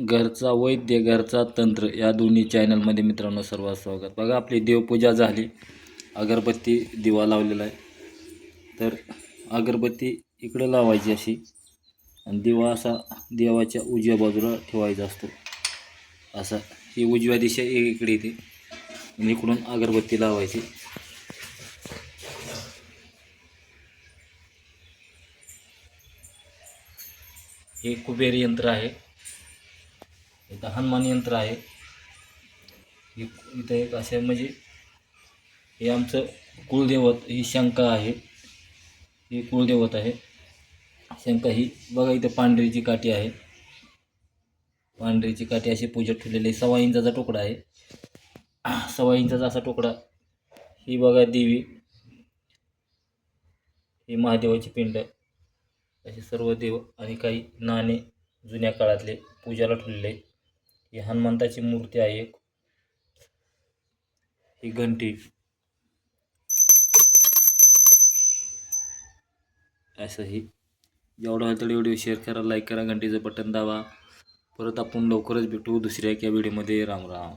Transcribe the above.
घरचा वैद्य घरचा तंत्र या दोन्ही चॅनलमध्ये मित्रांनो सर्वात स्वागत. बघा आपली देवपूजा झाली. अगरबत्ती दिवा लावलेला आहे. तर अगरबत्ती इकडं लावायची अशी. आणि दिवा असा देवाच्या उजव्या बाजूला ठेवायचा असतो. असा. ही उजव्या दिशा इकडे येते. आणि इकडून अगरबत्ती लावायची. हे कुबेर यंत्र आहे. इथं हनुमान यंत्र आहे. हे इथं एक असे म्हणजे हे आमचं कुळदेवत ही शंका आहे. ही कुळदेवत आहे. शंका ही बघा इथं पांढरीची काठी आहे. पांढरीची काठी अशी पूजेत ठेवलेली आहे. सव्वा इंचाचा तुकडा आहे. सव्वा इंचाचा असा तुकडा. ही बघा देवी. ही महादेवाची पिंड असे सर्व देव आणि काही नाणे जुन्या काळातले पूजाला ठेवलेले ही हनुमंताची मूर्ती आहे एक. ही घंटी. असं ही. जेवढं होईल तेवढे व्हिडिओ शेअर करा लाईक करा घंटीचं बटन दाबा. परत आपण लवकरच भेटू दुसऱ्या एका व्हिडिओमध्ये राम राम.